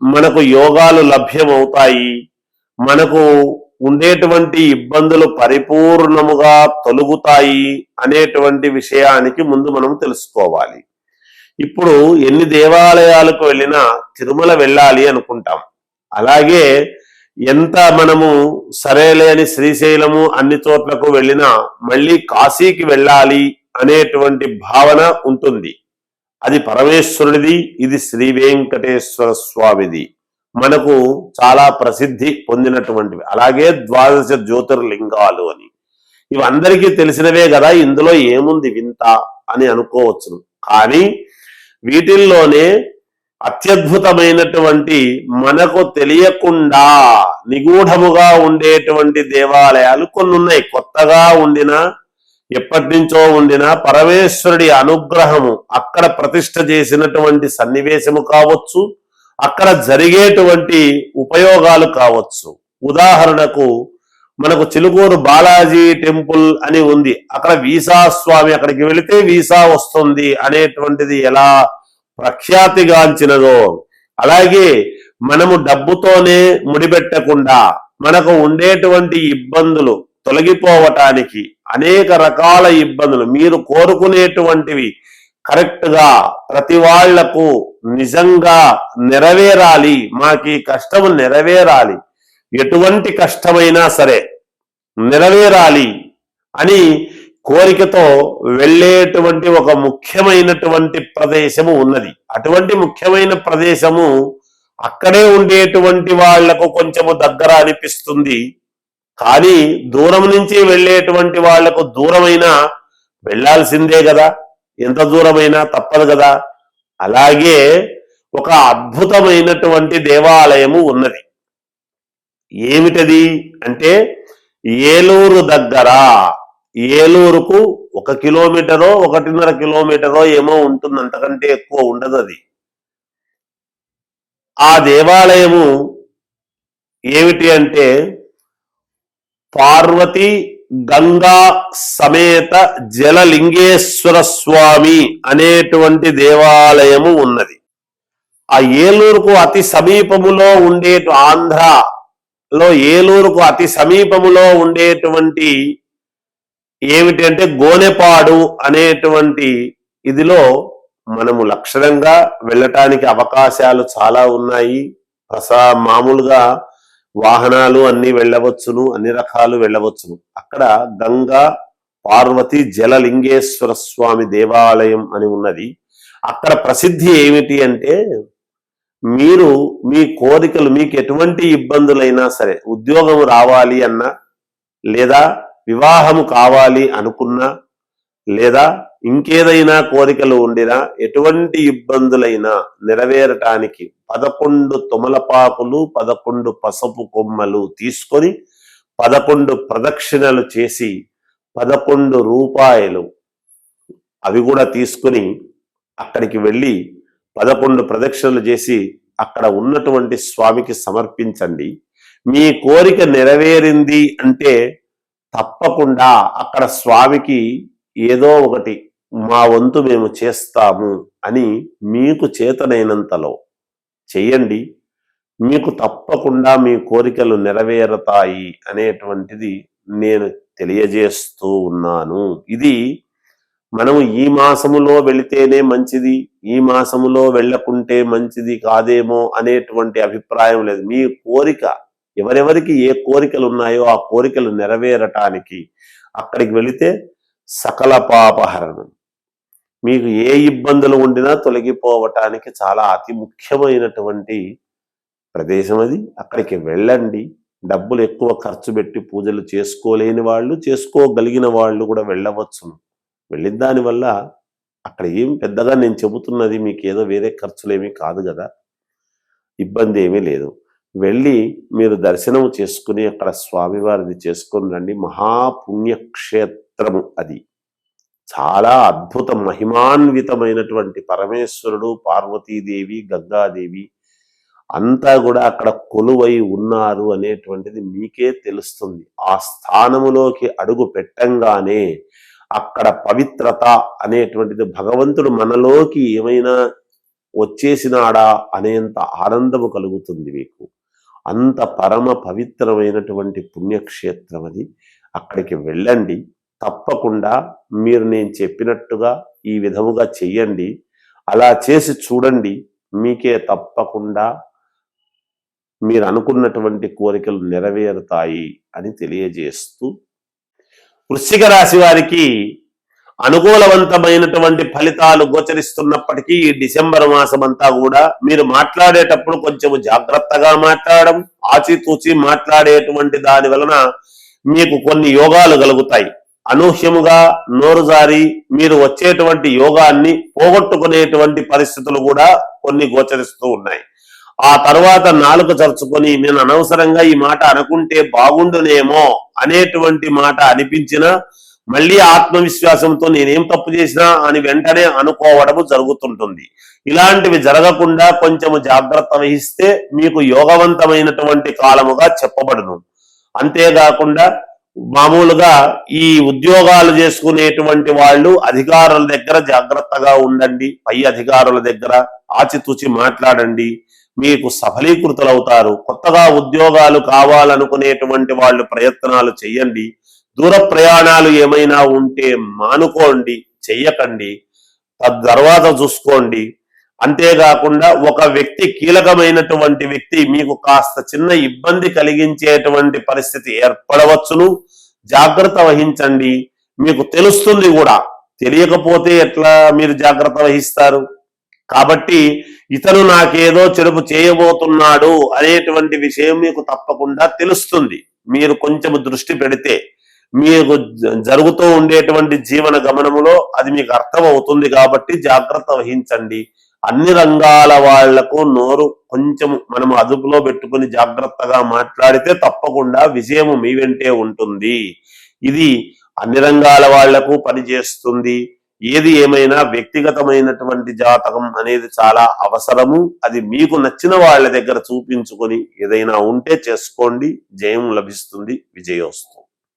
మనకు యోగాలు లభ్యమవుతాయి. మనకు ఉండేటువంటి ఇబ్బందులు పరిపూర్ణముగా తొలుగుతాయి అనేటువంటి విషయానికి ముందు మనం తెలుసుకోవాలి. ఇప్పుడు ఎన్ని దేవాలయాలకు వెళ్ళినా తిరుమల వెళ్ళాలి అనుకుంటాం. అలాగే ఎంత మనము సరేలే అని శ్రీశైలము అన్ని చోట్లకు వెళ్ళినా మళ్ళీ కాశీకి వెళ్ళాలి అనేటువంటి భావన ఉంటుంది. అది పరమేశ్వరుడిది ఇది శ్రీ వెంకటేశ్వర స్వామిది. మనకు చాలా ప్రసిద్ధి పొందినటువంటివి. అలాగే ద్వాదశ జ్యోతిర్లింగాలు అని. ఇవి అందరికీ తెలిసినవే కదా ఇందులో ఏముంది వింత అని అనుకోవచ్చును. కానీ వీటిల్లోనే అత్యద్భుతమైనటువంటి మనకు తెలియకుండా నిగూఢముగా ఉండేటువంటి దేవాలయాలు కొన్ని ఉన్నాయి కొత్తగా ఉండిన ఎప్పటి నుంచో ఉండిన పరమేశ్వరుడి అనుగ్రహము అక్కడ ప్రతిష్ట చేసినటువంటి సన్నివేశము కావచ్చు అక్కడ జరిగేటువంటి ఉపయోగాలు కావచ్చు. ఉదాహరణకు మనకు చిలుకూరు బాలాజీ టెంపుల్ అని ఉంది. అక్కడ వీసా స్వామి అక్కడికి వెళితే వీసా వస్తుంది అనేటువంటిది ఎలా ప్రఖ్యాతిగాంచినదో అలాగే మనము డబ్బుతోనే ముడిపెట్టకుండా మనకు ఉండేటువంటి ఇబ్బందులు తొలగిపోవటానికి అనేక రకాల ఇబ్బందులు. మీరు కోరుకునేటువంటివి కరెక్ట్గా ప్రతి వాళ్ళకు నిజంగా నెరవేరాలి. మాకు కష్టం నెరవేరాలి. ఎటువంటి కష్టమైనా సరే నెరవేరాలి అని కోరికతో వెళ్ళేటువంటి ఒక ముఖ్యమైనటువంటి ప్రదేశము ఉన్నది. అటువంటి ముఖ్యమైన ప్రదేశము అక్కడే ఉండేటువంటి వాళ్ళకు కొంచెము దగ్గర అనిపిస్తుంది. కానీ దూరం నుంచి వెళ్ళేటువంటి వాళ్ళకు దూరమైన వెళ్ళాల్సిందే కదా. ఎంత దూరమైనా తప్పదు కదా. అలాగే ఒక అద్భుతమైనటువంటి దేవాలయము ఉన్నది. ఏమిటది అంటే ఏలూరు దగ్గర ఏలూరుకు ఒక కిలోమీటరో ఒకటిన్నర కిలోమీటరో ఏమో ఉంటుంది అంతకంటే ఎక్కువ ఉండదు అది. ఆ దేవాలయము ఏమిటి అంటే పార్వతి గంగా సమేత జలలింగేశ్వర స్వామి అనేటువంటి దేవాలయము ఉన్నది. ఆ ఏలూరుకు అతి సమీపములో ఉండే ఆంధ్రలో ఏలూరుకు అతి సమీపములో ఉండేటువంటి ఏమిటంటే గోనెపాడు అనేటువంటి ఇదిలో మనము లక్షణంగా వెళ్ళటానికి అవకాశాలు చాలా ఉన్నాయి. ప్రసా మామూలుగా వాహనాలు అన్ని వెళ్ళవచ్చును అన్ని రకాలు వెళ్ళవచ్చును. అక్కడ గంగా పార్వతి జలలింగేశ్వర స్వామి దేవాలయం అని ఉన్నది. అక్కడ ప్రసిద్ధి ఏమిటి అంటే మీరు మీ కోరికలు మీకు ఎటువంటి ఇబ్బందులైనా సరే ఉద్యోగం రావాలి అన్నా లేదా వివాహము కావాలి అనుకున్నా లేదా ఇంకేదైనా కోరికలు ఉండినా ఎటువంటి ఇబ్బందులైనా నెరవేరటానికి పదకొండు తుమలపాకులు పదకొండు పసుపు కొమ్మలు తీసుకొని పదకొండు ప్రదక్షిణలు చేసి పదకొండు రూపాయలు అవి కూడా తీసుకుని అక్కడికి వెళ్ళి పదకొండు ప్రదక్షిణలు చేసి అక్కడ ఉన్నటువంటి స్వామికి సమర్పించండి. మీ కోరిక నెరవేరింది అంటే తప్పకుండా అక్కడ స్వామికి ఏదో ఒకటి మా వంతు మేము చేస్తాము అని మీకు చేతనైనంతలో చెయ్యండి. మీకు తప్పకుండా మీ కోరికలు నెరవేరుతాయి అనేటువంటిది నేను తెలియజేస్తూ ఉన్నాను. ఇది మనము ఈ మాసములో వెళితేనే మంచిది ఈ మాసములో వెళ్ళకుంటే మంచిది కాదేమో అనేటువంటి అభిప్రాయం లేదు. మీ కోరిక ఎవరెవరికి ఏ కోరికలు ఉన్నాయో ఆ కోరికలు నెరవేరటానికి అక్కడికి వెళితే సకల పాపహరణం. మీకు ఏ ఇబ్బందులు ఉండినా తొలగిపోవటానికి చాలా అతి ముఖ్యమైనటువంటి ప్రదేశం అది. అక్కడికి వెళ్ళండి. డబ్బులు ఎక్కువ ఖర్చు పెట్టి పూజలు చేసుకోలేని వాళ్ళు చేసుకోగలిగిన వాళ్ళు కూడా వెళ్ళవచ్చును. వెళ్ళిన దానివల్ల అక్కడ ఏం పెద్దగా నేను చెబుతున్నది మీకు ఏదో వేరే ఖర్చులేమీ కాదు కదా. ఇబ్బంది ఏమీ లేదు. వెళ్ళి మీరు దర్శనం చేసుకుని అక్కడ స్వామివారిది చేసుకొని రండి. మహాపుణ్యక్షేత్రము అది. చాలా అద్భుత మహిమాన్వితమైనటువంటి పరమేశ్వరుడు పార్వతీదేవి గంగాదేవి అంతా కూడా అక్కడ కొలువై ఉన్నారు అనేటువంటిది మీకే తెలుస్తుంది. ఆ స్థానములోకి అడుగు పెట్టంగానే అక్కడ పవిత్రత అనేటువంటిది భగవంతుడు మనలోకి ఏమైనా వచ్చేసినాడా అనేంత ఆనందము కలుగుతుంది మీకు. అంత పరమ పవిత్రమైనటువంటి పుణ్యక్షేత్రం అది అక్కడికి వెళ్ళండి. తప్పకుండా మీరు నేను చెప్పినట్టుగా ఈ విధముగా చెయ్యండి. అలా చేసి చూడండి. మీకే తప్పకుండా మీరు అనుకున్నటువంటి కోరికలు నెరవేరుతాయి అని తెలియజేస్తూ వృశ్చిక రాశి వారికి అనుకూలవంతమైనటువంటి ఫలితాలు గోచరిస్తున్నప్పటికీ ఈ డిసెంబర్ మాసం అంతా కూడా మీరు మాట్లాడేటప్పుడు కొంచెం జాగ్రత్తగా మాట్లాడడం ఆచితూచి మాట్లాడేటువంటి దాని వలన మీకు కొన్ని యోగాలు కలుగుతాయి. అనూహ్యముగా నోరుజారి మీరు వచ్చేటువంటి యోగాన్ని పోగొట్టుకునేటువంటి పరిస్థితులు కూడా కొన్ని గోచరిస్తూ ఉన్నాయి. ఆ తర్వాత నాలుక చరుచుకొని నేను అనవసరంగా ఈ మాట అనుకుంటే బాగుండునేమో అనేటువంటి మాట అనిపించినా మళ్ళీ ఆత్మవిశ్వాసంతో నేనేం తప్పు చేసినా అని వెంటనే అనుకోవడము జరుగుతుంటుంది. ఇలాంటివి జరగకుండా కొంచెము జాగ్రత్త వహిస్తే మీకు యోగవంతమైనటువంటి కాలముగా చెప్పబడును. అంతేకాకుండా మామూలుగా ఈ ఉద్యోగాలు చేసుకునేటువంటి వాళ్ళు అధికారుల దగ్గర జాగ్రత్తగా ఉండండి పై అధికారుల దగ్గర ఆచితూచి మాట్లాడండి మీకు సఫలీకృతులవుతారు. కొత్తగా ఉద్యోగాలు కావాలనుకునేటువంటి వాళ్ళు ప్రయత్నాలు చేయండి దూర ప్రయాణాలు ఏమైనా ఉంటే మానుకోండి చెయ్యకండి. తర్వాత చూసుకోండి. అంతేకాకుండా ఒక వ్యక్తి కీలకమైనటువంటి వ్యక్తి మీకు కాస్త చిన్న ఇబ్బంది కలిగించేటువంటి పరిస్థితి ఏర్పడవచ్చును. జాగ్రత్త వహించండి. మీకు తెలుస్తుంది కూడా. తెలియకపోతే ఎట్లా మీరు జాగ్రత్త వహిస్తారు? కాబట్టి ఇతను నాకేదో చెడుపు చేయబోతున్నాడు అనేటువంటి విషయం మీకు తప్పకుండా తెలుస్తుంది. మీరు కొంచెం దృష్టి పెడితే మీకు జరుగుతూ ఉండేటువంటి జీవన గమనములో అది మీకు అర్థమవుతుంది కాబట్టి జాగ్రత్త వహించండి. అన్ని రంగాల వాళ్ళకు నోరు కొంచెం మనం అదుపులో పెట్టుకుని జాగ్రత్తగా మాట్లాడితే తప్పకుండా విజయము మీ వెంటే ఉంటుంది. ఇది అన్ని రంగాల వాళ్ళకు పనిచేస్తుంది. ఏది ఏమైనా వ్యక్తిగతమైనటువంటి జాతకం అనేది చాలా అవసరము. అది మీకు నచ్చిన వాళ్ళ దగ్గర చూపించుకొని ఏదైనా ఉంటే చేసుకోండి. జయం లభిస్తుంది. విజయోస్తు